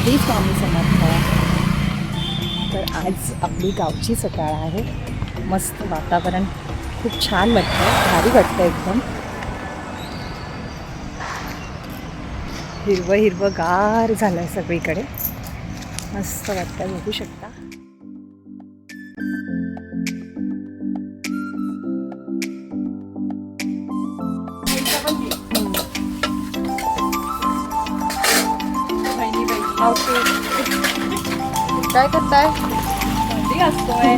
श्री स्वामी समर्थ तर आज आपली गावची सकाळ आहे. मस्त वातावरण. खूप छान वाटतं भारी वाटतं एकदम. हिरवं हिरवं गार झालं आहे सगळीकडे. मस्त वाटतं बघू शकता. काय करताय? भांडी असतोय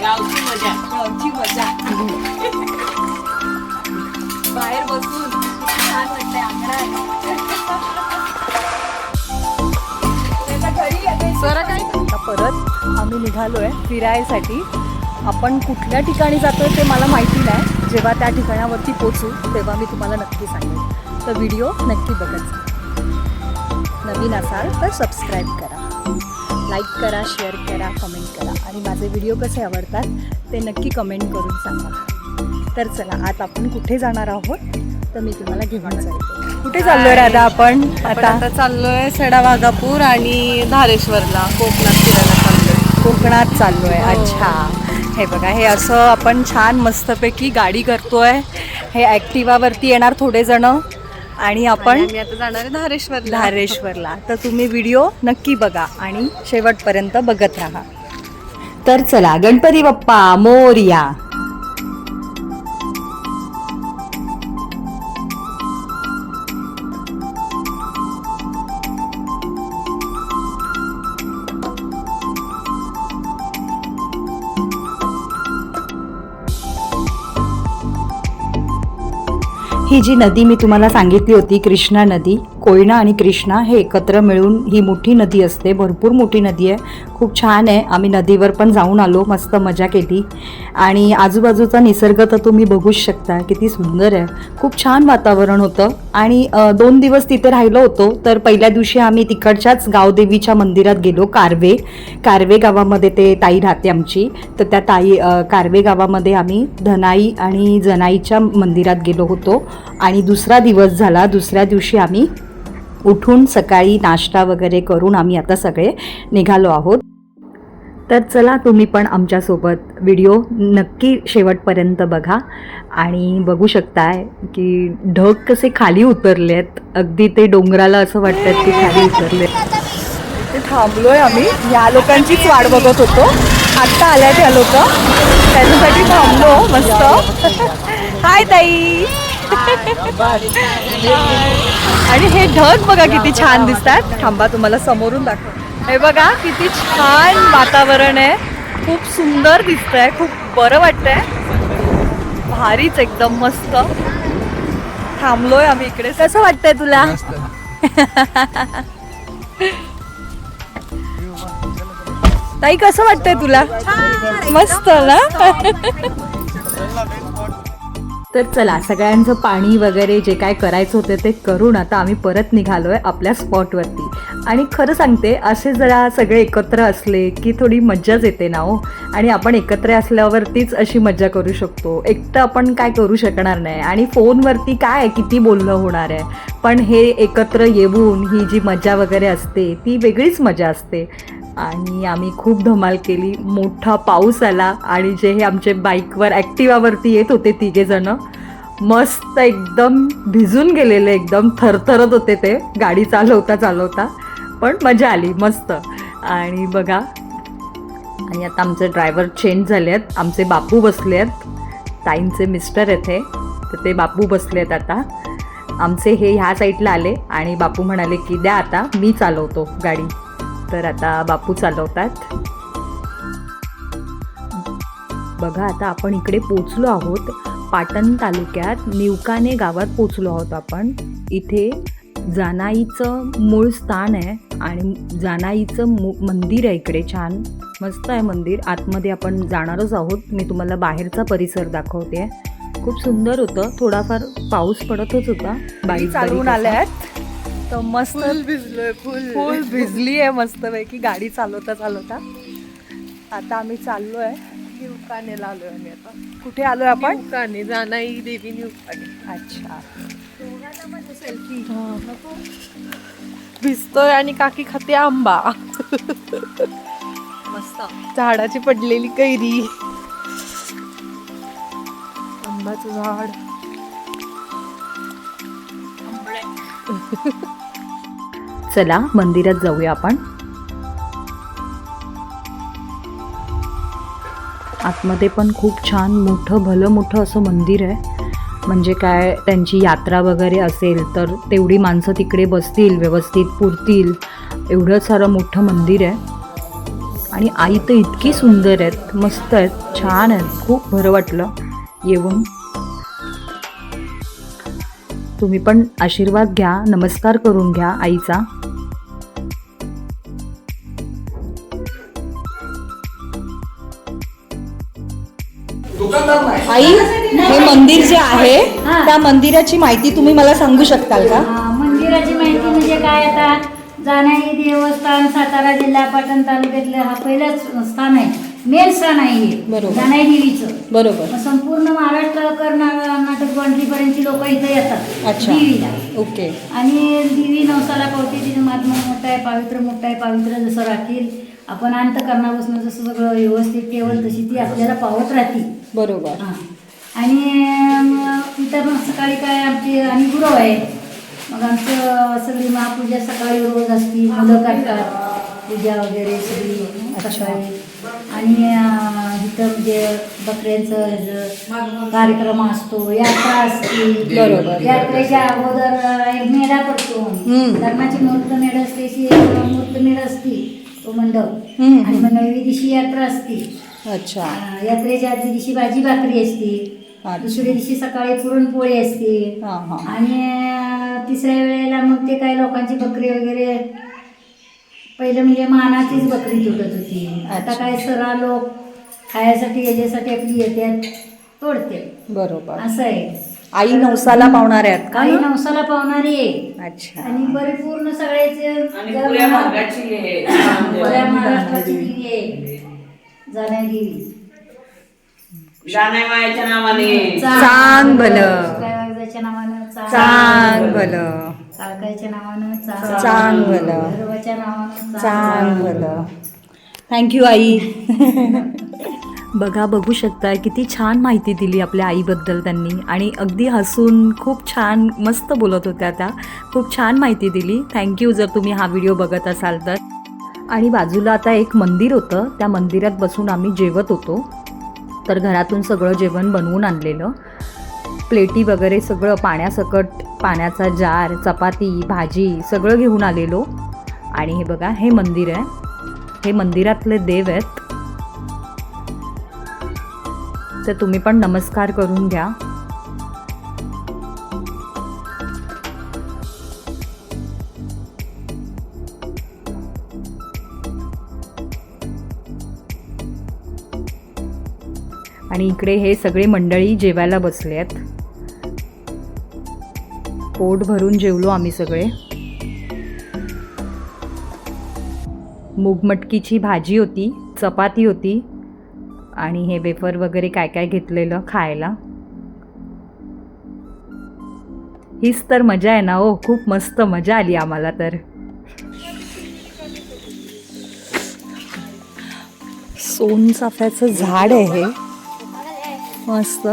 गावची मजा गावची मजा. बाहेर बसून किती छान वाटतंय अंगणात. आता परत आम्ही निघालोय फिरायसाठी. आपण कुठल्या ठिकाणी जातोय ते मला माहिती नाही. जेव्हा त्या ठिकाणावरती पोचू तेव्हा मी तुम्हाला नक्की सांगेन. तर व्हिडिओ नक्की बघत जा. नवीन असाल तर सबस्क्राईब करा. लाईक करा शेअर करा कमेंट करा. आणि माझे व्हिडिओ कसे आवडतात ते नक्की कमेंट करून सांगा. तर चला आता आपण कुठे जाणार आहोत? तर मी तुम्हाला घेऊन जाते. कुठे चाललोय राधा आपण? आता? आता चाललोय सडा वाघापूर आणि धारेश्वरला. कोकणात फिरायला चाललोय. कोकणात चाललोय. हो. अच्छा. हे बघा हे असं आपण छान मस्तपैकी गाडी करतोय. हे ॲक्टिवावरती येणार थोडे जण आणि आपण मी आता जाणार आहे धारेश्वरला. धारेश्वरला. तर तुम्ही व्हिडिओ नक्की बघा आणि शेवटपर्यंत बघत राहा. तर चला गणपती बाप्पा मोरया. ही जी नदी मी तुम्हाला सांगितली होती कृष्णा नदी कोयना आणि कृष्णा हे एकत्र मिळून ही मोठी नदी असते भरपूर मोठी नदी आहे. खूप छान आहे. आम्ही नदीवर पण जाऊन आलो मस्त मजा केली. आणि आजूबाजूचा निसर्ग तर तुम्ही बघूच शकता किती सुंदर आहे. खूप छान वातावरण होतं. आणि दोन दिवस तिथे राहिलो होतो तर पहिल्या दिवशी आम्ही तिकडच्याच गावदेवीच्या मंदिरात गेलो कारवे. कारवे गावामध्ये ते ताई राहते आमची. तर त्या ताई कारवे गावामध्ये आम्ही धनाई आणि जनाईच्या मंदिरात गेलो होतो. आणि दुसरा दिवस झाला दुसऱ्या दिवशी आम्ही उठून सकाळी नाश्ता वगैरे करून आम्ही आता सगळे निघालो आहोत. तर चला तुम्ही पण आमच्यासोबत व्हिडिओ नक्की शेवटपर्यंत बघा आणि बघू शकताय की ढग कसे खाली उतरले आहेत अगदी ते डोंगराला असं वाटतं की खाली उतरले ते थांबलोय आम्ही. या लोकांचीच वाट बघत होतो. आत्ता आल्या त्या लोक. त्याच्यासाठी थांबलो मस्त. हाय ताई. आणि हे ढग बघा किती छान दिसतात. थांबा तुम्हाला समोरून दाखव. हे बघा किती छान वातावरण आहे. खूप सुंदर दिसतंय खूप बरं वाटतंय. भारीच एकदम मस्त. थांबलोय आम्ही इकडे. कसं वाटतंय तुला? ताई कसं वाटतंय तुला? मस्त ना? तर चला सगळ्यांचं पाणी वगैरे जे काय करायचं होतं ते करून आता आम्ही परत निघालो आहे आपल्या स्पॉटवरती. आणि खरं सांगते असे जरा सगळे एकत्र असले की थोडी मज्जाच येते ना हो. आणि आपण एकत्र असल्यावरतीच अशी मज्जा करू शकतो. एकटं आपण काय करू शकणार नाही. आणि फोनवरती काय किती बोलणं होणार आहे. पण हे एकत्र येऊन ही जी मजा वगैरे असते ती वेगळीच मजा असते. आणि आम्ही खूप धमाल केली. मोठा पाऊस आला आणि जे हे आमचे बाईकवर ॲक्टिवावरती येत होते तिघे जण मस्त एकदम भिजून गेलेले एकदम थरथरत होते ते. गाडी चालवता चालवता. पण मजा आली मस्त. आणि बघा आणि आता आमचे ड्रायव्हर चेंज झाले आहेत. आमचे बापू बसले आहेत. ताईंचे मिस्टर आहेत हे. तर ते बापू बसले आहेत आता. आमचे हे ह्या साईडला आले आणि बापू म्हणाले की द्या आता मी चालवतो गाडी. तर आता बापू चालवतात. बघा आता आपण इकडे पोचलो आहोत. पाटण तालुक्यात निवकाने गावात पोचलो आहोत आपण. इथे जानाईचं मूळ स्थान आहे आणि जानाईचं मु मंदिर आहे इकडे छान. मस्त आहे मंदिर. आतमध्ये आपण जाणारच आहोत. मी तुम्हाला बाहेरचा परिसर दाखवते. खूप सुंदर होतं. थोडाफार पाऊस पडतच होता. बाईक चालवून आल्यात तर मस्त भिजलोय फुल. फुल भिजली आहे मस्तपैकी. गाडी चालवता चालवता. आता आम्ही चाललो आहे कानेला आलोय आम्ही आता. कुठे आलोय आपण? काने जानाई देवी न्यू काने. अच्छा. भिजतोय आणि काकी खाते आंबा. मस्त. झाडाची पडलेली कैरी. आंब्याचं झाड. चला मंदिरात जाऊया आपण. आतमध्ये पण खूप छान मोठं भलं मोठं असं मंदिर आहे. म्हणजे काय त्यांची यात्रा वगैरे असेल तर तेवढी माणसं तिकडे बसतील व्यवस्थित पुरतील. एवढं सारं मोठं मंदिर आहे. आणि आई तर इतकी सुंदर आहेत मस्त आहेत छान आहेत खूप बरं वाटलं. येऊन. तुम्ही पण आशीर्वाद घ्या नमस्कार करून घ्या आईचा. मंदिर जे आहे हा. त्या मंदिराची माहिती तुम्ही मला सांगू शकताल का? हा, मंदिराची माहिती म्हणजे काय आता? जानाई देवस्थान सातारा जिल्हा पाटण तालुक्यातलं हा पहिलंच स्थान आहे. मेन स्थान आहे हे. बरोबर. जानाई देवीचं. बरोबर. मग संपूर्ण महाराष्ट्र नाटक बांधलीपर्यंत लोक इथे येतात. अच्छा. देवीला. ओके. आणि देवी नवसाला पावते तिचं महात्मा मोठं आहे पावित्र मोठं आहे पावित्र जसं राखील आपण अंतकरणापासून जसं सगळं व्यवस्थित ठेवल तशी ती आपल्याला पावत राहते. बरोबर. हां. आणि इथं मग सकाळी काय आमची आणि गुरव आहे. मग आमचं सगळी महापूजा सकाळी रोज असती मुलं करतात. पूजा वगैरे सगळी सकाळी. आणि इथं म्हणजे बकऱ्यांचं कार्यक्रम असतो यात्रा असते. बरोबर. यात्रेच्या अगोदर एक मेळा पडतो. लग्नाची मुहूर्त मेळ असते मुहूर्त मेळ असते तो मंडप. आणि मग नववी दिवशी यात्रा असते. अच्छा. यात्रेच्या आदल्या दिवशी भाजी भाकरी असते. दुसऱ्या दिवशी सकाळी पुरणपोळी असते. हां हां. आणि तिसऱ्या वेळेला मग ते काही लोकांची बकरी वगैरे पहिलं म्हणजे मानाचीच बकरी तुटत होती. आता अच्छा. काय सरा लोक खायासाठी याच्यासाठी आपली येतात तोडते बरोबर. असं आहे. आई नवसाला पावणार आहेत का काही नवसाला पावणारी आहे. अच्छा. आणि परिपूर्ण सगळ्याचे आणि जर पुऱ्या महा- भागाची आहे. पुऱ्या महाराष्ट्राची देवी आहे. जाण्या मायाच्या नावाने. चांग भलं. नावानं चांग. भलं काळकाच्या नावानं चांग. भलं. भैरवाच्या नावानं चांग. भलं थँक्यू आई. बघा बघू शकता किती छान माहिती दिली आपल्या आईबद्दल त्यांनी. आणि अगदी हसून खूप छान मस्त बोलत होत्या त्या. खूप छान माहिती दिली. थँक्यू जर तुम्ही हा व्हिडिओ बघत असाल तर. आणि बाजूला आता एक मंदिर होतं. त्या मंदिरात बसून आम्ही जेवत होतो. तर घरातून सगळं जेवण बनवून आणलेलं. प्लेटी वगैरे सगळं पाण्यासकट पाण्याचा जार चपाती भाजी सगळं घेऊन आलेलो. आणि हे बघा हे मंदिर आहे. हे मंदिरातले देव आहेत. तर तुम्ही पण नमस्कार करून घ्या. आणि इकडे हे सगळे मंडळी जेवायला बसले आहेत. पोट भरून जेवलो आम्ही सगळे. मूगमटकीची भाजी होती चपाती होती आणि हे वेफर वगैरे काय काय घेतलेलं खायला. हीच तर मजा आहे ना हो खूप मस्त मजा आली आम्हाला तर. सोनचाफ्याचं झाड आहे हे. मस्त.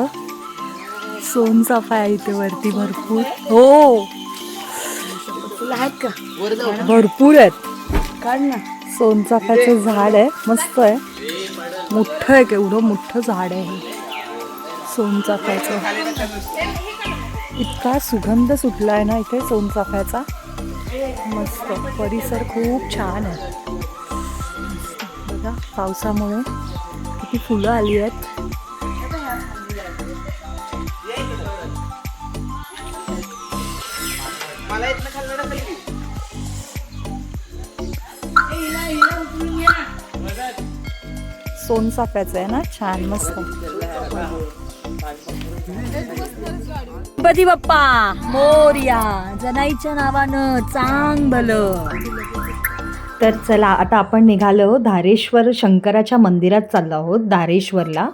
सोनचाफा आहे इथे वरती भरपूर. हो. भरपूर आहेत. काढ ना. सोनचाफ्याचं झाड आहे. मस्त आहे. मोठं आहे केवढं मोठं झाड आहे हे. सोनचाफ्याचं इतका सुगंध सुटला आहे ना इथे सोनचाफ्याचा मस्त. परिसर खूप छान आहे. बघा पावसामुळे किती फुलं आली आहेत. सोनचाफ्याचं आहे ना? छान मस्त. गणपती बाप्पा मोर्या जनाईच्या नावानं चांग भलं तर चला आता आपण निघालो धारेश्वर शंकराच्या मंदिरात चाललो आहोत. धारेश्वरला.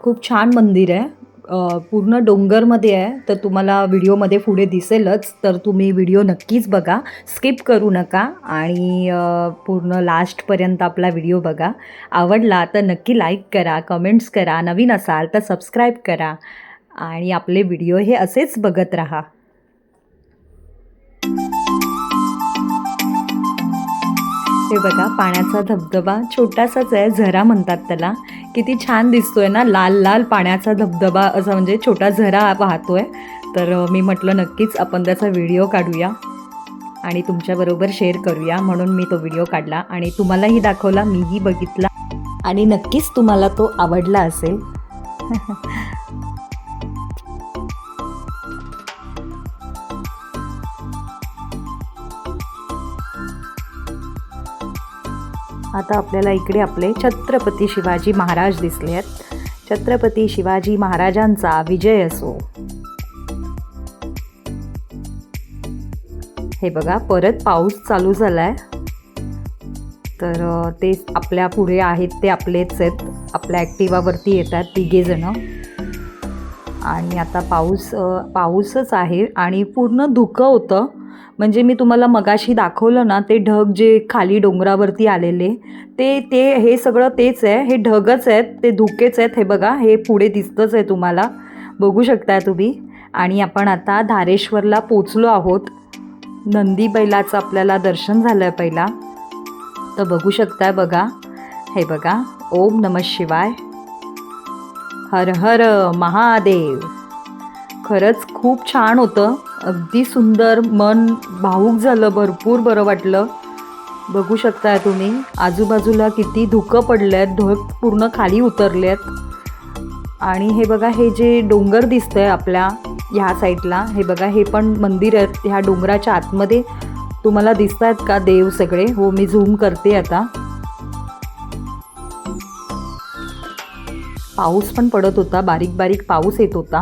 खूप छान मंदिर आहे. पूर्ण डोंगरमध्ये आहे तर तुम्हाला व्हिडिओमध्ये पुढे दिसेलच तर तुम्ही व्हिडिओ नक्कीच बघा. स्किप करू नका आणि पूर्ण लास्टपर्यंत आपला व्हिडिओ बघा. आवडला तर नक्की लाईक करा कमेंट्स करा नवीन असाल तर सबस्क्राईब करा आणि आपले व्हिडिओ हे असेच बघत राहा. हे बघा पाण्याचा धबधबा छोटासाच आहे झरा म्हणतात त्याला. किती छान दिसतोय ना लाल लाल पाण्याचा धबधबा असा म्हणजे छोटा झरा वाहतोय. तर मी म्हटलं नक्कीच आपण त्याचा व्हिडिओ काढूया आणि तुमच्याबरोबर शेअर करूया म्हणून मी तो व्हिडिओ काढला आणि तुम्हालाही दाखवला मीही बघितला. आणि नक्कीच तुम्हाला तो आवडला असेल. आता आपल्याला इकडे आपले छत्रपती शिवाजी महाराज दिसले आहेत. छत्रपती शिवाजी महाराजांचा विजय असो. हे बघा परत पाऊस चालू झालाय. तर ते आपल्या पुढे आहेत ते आपलेच आहेत. आपल्या ॲक्टिवावरती येतात तिघे जणं. आणि आता पाऊस पाऊसच आहे आणि पूर्ण धुकं होतं. म्हणजे मी तुम्हाला मगाशी दाखवलं ना ते ढग जे खाली डोंगरावरती आलेले ते ते हे सगळं तेच आहे हे ढगच आहेत ते धुकेच आहेत हे बघा हे पुढे दिसतंच आहे तुम्हाला. बघू शकता तुम्ही. आणि आपण आता धारेश्वरला पोचलो आहोत. नंदी बैलाचं आपल्याला दर्शन झालं आहे पहिला. तर बघू शकताय बघा. हे बघा ओम नम शिवाय. हर हर महादेव. खरंच खूप छान होतं. अगदी सुंदर मन भावूक झालं भरपूर बरं वाटलं. बघू शकताय तुम्ही आजूबाजूला किती धुकं पडले आहेत ढग पूर्ण खाली उतरले आहेत आणि हे बघा हे जे डोंगर दिसतं आहे आपल्या ह्या साईडला हे बघा हे पण मंदिर आहेत ह्या डोंगराच्या आतमध्ये. तुम्हाला दिसत आहेत का देव सगळे? हो मी झूम करते आता. पाऊस पण पडत होता बारीक बारीक पाऊस येत होता.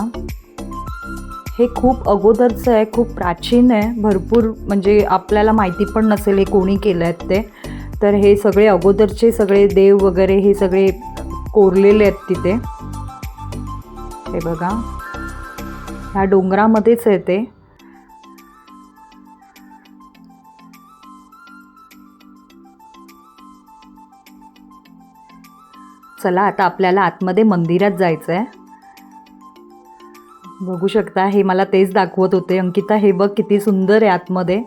हे खूप अगोदरचं आहे खूप प्राचीन आहे. भरपूर म्हणजे आपल्याला माहिती पण नसेल हे कोणी केलं आहेत ते. तर हे सगळे अगोदरचे सगळे देव वगैरे हे सगळे कोरलेले आहेत तिथे. हे बघा. ह्या डोंगरामध्येच आहे ते. चला आता आपल्याला आतमध्ये मंदिरात जायचं आहे बघू शकता हे मला तेच दाखवत होते. अंकिता हे बघ किती सुंदर आहे आतमध्ये.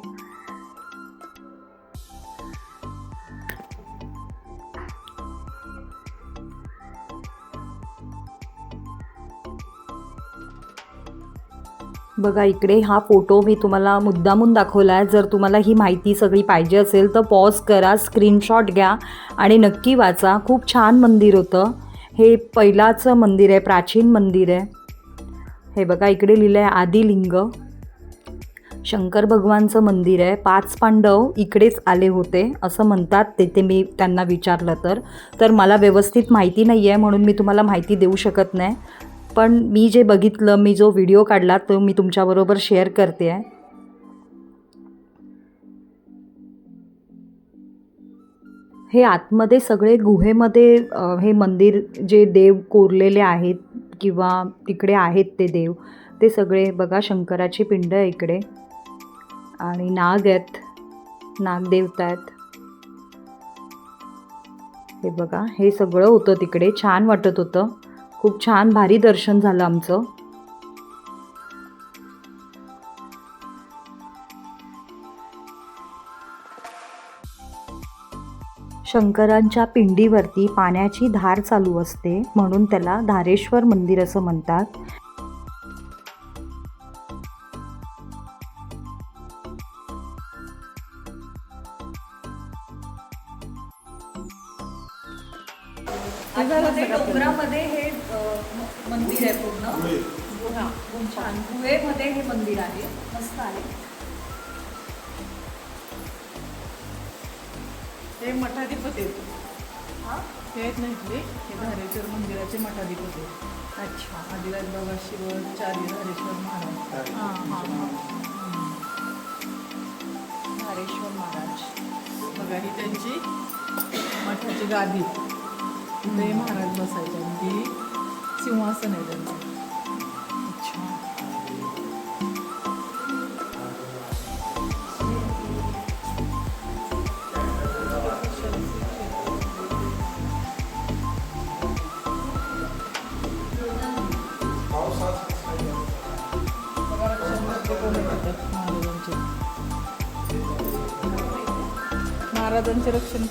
बघा इकडे हा फोटो मी तुम्हाला मुद्दामून दाखवला आहे जर तुम्हाला ही माहिती सगळी पाहिजे असेल तर पॉज करा स्क्रीनशॉट घ्या आणि नक्की वाचा. खूप छान मंदिर होतं. हे पहिलाचं मंदिर आहे प्राचीन मंदिर आहे. हे बघा इकडे लिहिलं आहे आदिलिंग. शंकर भगवानचं मंदिर आहे. पाच पांडव इकडेच आले होते असं म्हणतात. तेथे मी त्यांना विचारलं तर. तर मला व्यवस्थित माहिती नाही आहे म्हणून मी तुम्हाला माहिती देऊ शकत नाही. पण मी जे बघितलं मी जो व्हिडिओ काढला तो मी तुमच्याबरोबर शेअर करते आहे हे आतमध्ये सगळे गुहेमध्ये हे मंदिर जे देव कोरलेले आहेत किंवा तिकडे आहेत ते देव ते सगळे बघा शंकराची पिंड आहे इकडे. आणि नाग आहेत नागदेवता आहेत. हे बघा हे सगळं होतं तिकडे. छान वाटत होतं. खूप छान भारी दर्शन झालं आमचं. शंकरांच्या पिंडीवरती पाण्याची धार चालू असते म्हणून त्याला धारेश्वर मंदिर असं म्हणतात. नारेश्वर महाराज. बघा ही त्यांची मठाची गादी. तिथे महाराज बसायचे आणि ती सिंहासन आहे त्यांचं.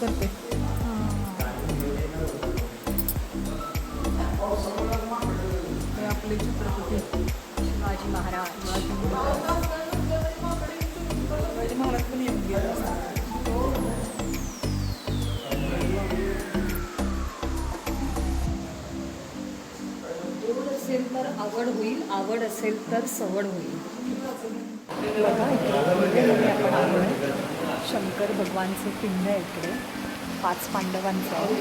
करते. हे आपले छत्रपती शिवाजी महाराज. शिवाजी महाराज पण. गोड असेल तर आवड होईल आवड असेल तर सवड होईल. बघा आपण शंकर भगवानचं पिंड आहे इकडे. पाच पांडवांचं आहे.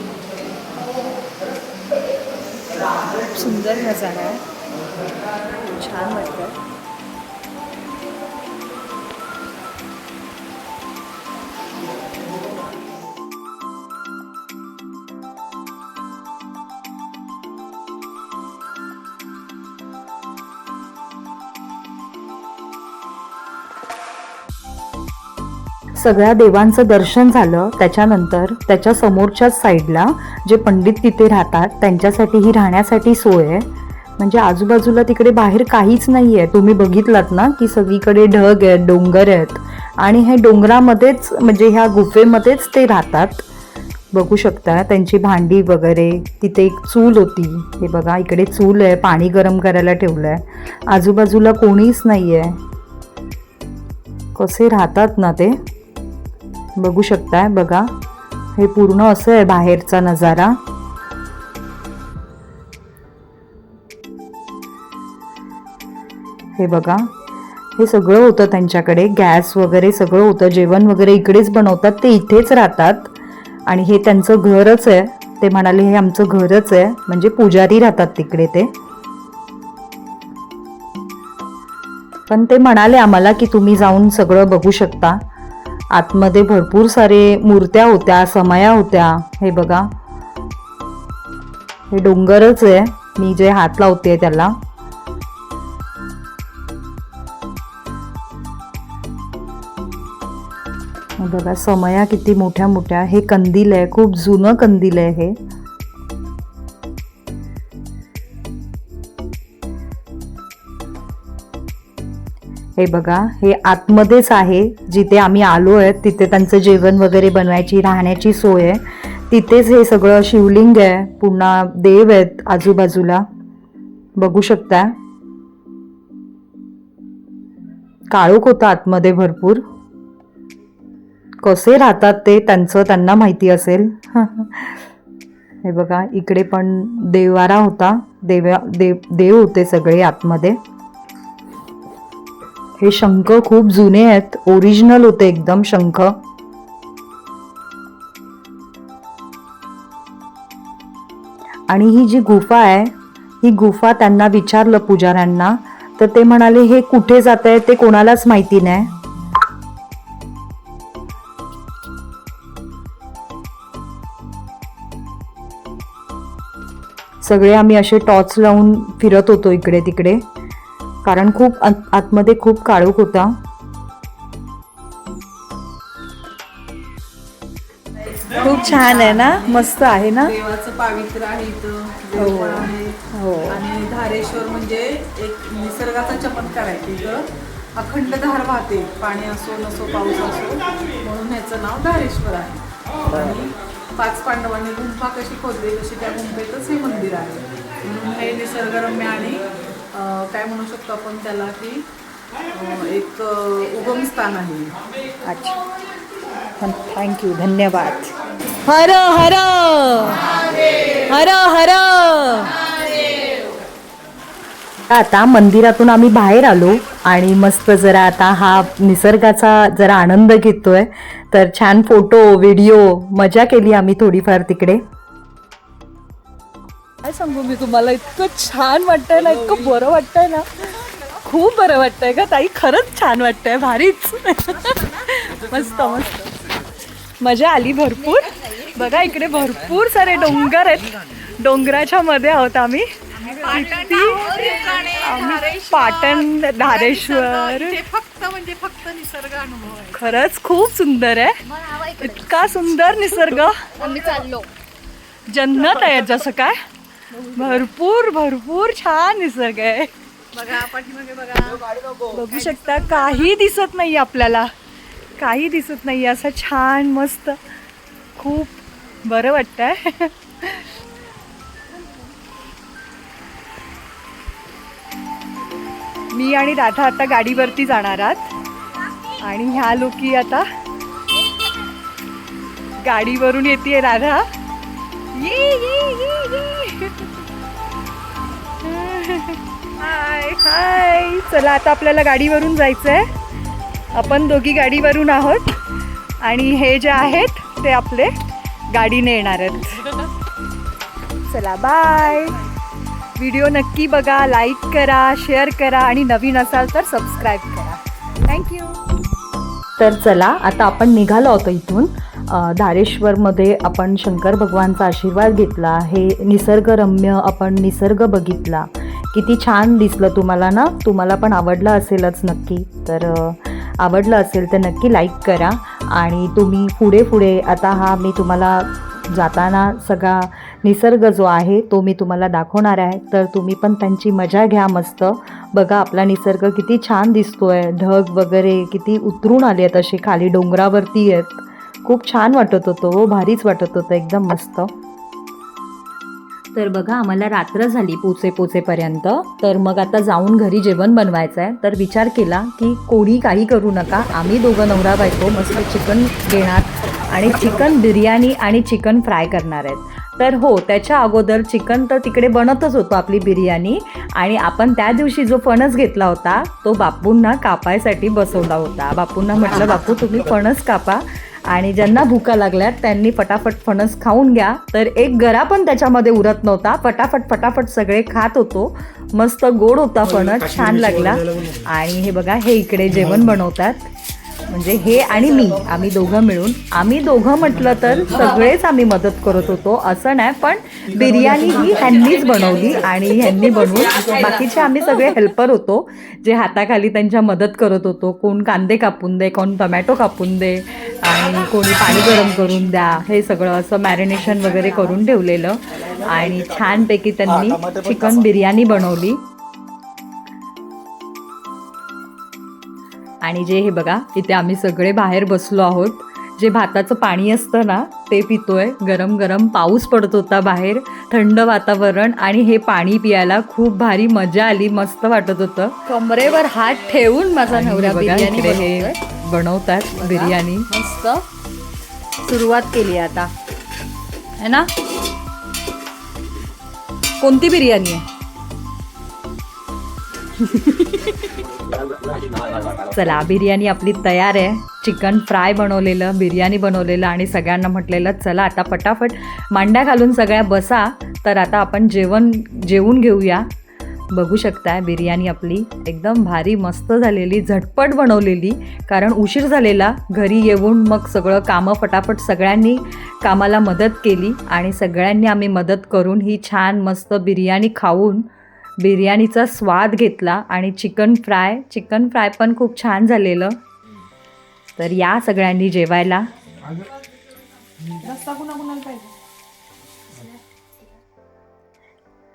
खूप सुंदर नजारा आहे. छान वाटतं सगळ्या देवांचं दर्शन झालं त्याच्यानंतर त्याच्या समोरच्याच साईडला जे पंडित तिथे राहतात त्यांच्यासाठी ही राहण्यासाठी सोय आहे. म्हणजे आजूबाजूला तिकडे बाहेर काहीच नाही आहे तुम्ही बघितलात ना की सगळीकडे ढग आहेत डोंगर आहेत. आणि हे डोंगरामध्येच म्हणजे ह्या गुफेमध्येच ते राहतात. बघू शकता त्यांची भांडी वगैरे तिथे एक चूल होती. हे बघा इकडे चूल आहे पाणी गरम करायला ठेवलं आहे आजूबाजूला कोणीच नाही आहे कसे राहतात ना ते? बघू शकताय बघा. हे पूर्ण असं आहे बाहेरचा नजारा. हे बघा. हे सगळं होतं त्यांच्याकडे. गॅस वगैरे सगळं होतं. जेवण वगैरे इकडेच बनवतात. ते इथेच राहतात. आणि हे त्यांचं घरच आहे. ते म्हणाले हे आमचं घरच आहे. म्हणजे पुजारी राहतात तिकडे ते. पण ते म्हणाले आम्हाला की तुम्ही जाऊन सगळं बघू शकता. आतमध्ये भरपूर सारे मूर्त्या होत्या समया होत्या. हे बघा. हे डोंगरच आहे. मी जे हात लावते त्याला. बघा समया किती मोठ्या मोठ्या हे कंदील आहे. खूप जुनं कंदील आहे हे. हे बघा हे आतमध्येच आहे. जिथे आम्ही आलो आहे तिथे त्यांचं जेवण वगैरे बनवायची राहण्याची सोय आहे. तिथेच हे सगळं शिवलिंग आहे. पुन्हा देव आहेत आजूबाजूला. बघू शकता. काळोख होता आतमध्ये भरपूर. कसे राहतात ते त्यांचं त्यांना माहिती असेल. हे बघा इकडे पण देवारा होता. देवा देव देव होते सगळे आतमध्ये. हे शंख खूप जुने आहेत. ओरिजिनल होते एकदम शंख. आणि ही जी गुफा आहे ही गुफा त्यांना विचारलं पुजाऱ्यांना. तर ते म्हणाले हे कुठे जात आहे? ते कोणालाच माहिती नाही. सगळे आम्ही असे टॉर्च लावून फिरत होतो इकडे तिकडे. कारण खूप आत- आतमध्ये खूप काळोख होता. खूप छान आहे ना? मस्त आहे ना? देवाचं पावित्र आहे इथं आहे. हो. आणि धारेश्वर म्हणजे एक निसर्गाचा चमत्कार आहे तिथं अखंड धार वाहते. पाणी असो नसो पाऊस असो म्हणून ह्याचं नाव धारेश्वर आहे. आणि पाच पांडवांनी गुंफा कशी खोदली तशी त्या गुंफेतच हे मंदिर आहे. म्हणून हे निसर्गरम्य आणि काय म्हणू शकतो आपण त्याला की एक उगम स्थान आहे. अच्छा. थँक्यू धन्यवाद. हर हर हर हर. आता मंदिरातून आम्ही बाहेर आलो आणि मस्त जरा आता हा निसर्गाचा जरा आनंद घेतोय. तर छान फोटो व्हिडिओ मजा केली आम्ही थोडीफार तिकडे. काय सांगू मी तुम्हाला? इतकं छान वाटतंय ना इतकं बरं वाटतंय ना. खूप बरं वाटतंय का ताई खरंच छान वाटतंय भारीच. मस्त मस्त. मजा आली भरपूर. बघा इकडे भरपूर सारे डोंगर आहेत. डोंगराच्या मध्ये आहोत आम्ही. पाटण धारेश्वर. फक्त म्हणजे फक्त निसर्ग अनुभव आहे. खरंच खूप सुंदर आहे. इतका सुंदर निसर्ग. आम्ही चाललो. जन्नत आहे जसं काय भरपूर भरपूर छान निसर्ग आहे. बघा शकता काही दिसत नाही आपल्याला. काही दिसत नाही असं छान मस्त. खूप बरं वाटतंय. मी आणि राधा आता गाडीवरती जाणार आहात. आणि ह्या लोकी आता गाडीवरून येते राधा. हाय हाय चला आता आपल्याला गाडीवरून जायचं आहे आपण दोघी गाडीवरून आहोत. आणि हे जे आहेत ते आपले गाडीने येणार आहेत. चला बाय व्हिडिओ नक्की बघा लाईक करा शेअर करा आणि नवीन असाल तर सबस्क्राईब करा. थँक्यू तर चला आता आपण निघालो होतो इथून. धारेश्वरमध्ये आपण शंकर भगवानचा आशीर्वाद घेतला हे निसर्गरम्य आपण निसर्ग बघितला. किती छान दिसलं तुम्हाला ना? तुम्हाला पण आवडलं असेलच नक्की. तर आवडलं असेल तर नक्की लाईक करा आणि तुम्ही पुढे पुढे आता हा मी तुम्हाला जाताना सगळा निसर्ग जो आहे तो मी तुम्हाला दाखवणार आहे. तर तुम्ही पण त्यांची मजा घ्या मस्त. बघा आपला निसर्ग किती छान दिसतो आहे ढग वगैरे किती उतरून आले आहेत असे खाली डोंगरावरती आहेत. खूप छान वाटत होतं हो भारीच वाटत होतं एकदम मस्त. तर बघा आम्हाला रात्र झाली पोचे पोचेपर्यंत तर मग आता जाऊन घरी जेवण बनवायचं आहे तर विचार केला की कोणी काही करू नका. आम्ही दोघं नवरा बायको मस्त चिकन घेणार आणि चिकन बिर्याणी आणि चिकन फ्राय करणार आहेत. तर हो त्याच्या अगोदर चिकन तर तिकडे बनतच होतो आपली बिर्याणी. आणि आपण त्या दिवशी जो फणस घेतला होता तो बापूंना कापायसाठी बसवला होता. बापूंना म्हटलं बापू तुम्ही फणस कापा. आणि ज्यांना भुका लागल्यात त्यांनी फटाफट फणस खाऊन घ्या. तर एक गरा पण त्याच्यामध्ये उरत नव्हता. फटाफट फटाफट सगळे खात होतो. मस्त गोड होता फणस छान लागला. आणि हे बघा हे इकडे जेवण बनवतात. म्हणजे हे आणि मी आम्ही दोघं मिळून. आम्ही दोघं म्हटलं तर सगळेच आम्ही मदत करत होतो. असं नाही पण बिर्याणी ही ह्यांनीच बनवली आणि ह्यांनी बनवून बाकीचे आम्ही सगळे हेल्पर होतो जे हाताखाली त्यांच्या मदत करत होतो. कोण कांदे कापून दे कोण टमॅटो कापून दे आणि कोणी पाणी गरम करून द्या. हे सगळं असं मॅरिनेशन वगैरे करून ठेवलेलं. आणि छानपैकी त्यांनी चिकन बिर्याणी बनवली. आणि जे हे बघा इथे आम्ही सगळे बाहेर बसलो आहोत. जे भाताचं पाणी असतं ना ते पितोय. गरम गरम पाऊस पडत होता बाहेर. थंड वातावरण आणि हे पाणी पियायला खूप भारी मजा आली. मस्त वाटत होतं. कमरेवर हात ठेवून माझा नवरा बघा, बिर्याणी हे. बनवतात बिर्याणी. मस्त. सुरुवात केली आता. है ना? कोणती बिर्याणी आहे? चला बिर्याणी आपली तयार आहे. चिकन फ्राय बनवलेलं बिर्याणी बनवलेलं आणि सगळ्यांना म्हटलेलं चला आता फटाफट मांड्या घालून सगळ्या बसा. तर आता आपण जेवण जेवून घेऊया. बघू शकताय बिर्याणी आपली एकदम भारी मस्त झालेली झटपट बनवलेली कारण उशीर झालेला घरी येऊन मग सगळं कामं फटाफट सगळ्यांनी कामाला मदत केली आणि सगळ्यांनी आम्ही मदत करून ही छान मस्त बिर्याणी खाऊन बिर्याणीचा स्वाद घेतला आणि चिकन फ्राय चिकन फ्राय पण खूप छान झालेलं. तर या सगळ्यांनी जेवायला.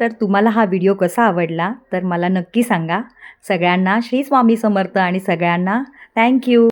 तर तुम्हाला हा व्हिडिओ कसा आवडला तर मला नक्की सांगा. सगळ्यांना श्री स्वामी समर्थ आणि सगळ्यांना थँक्यू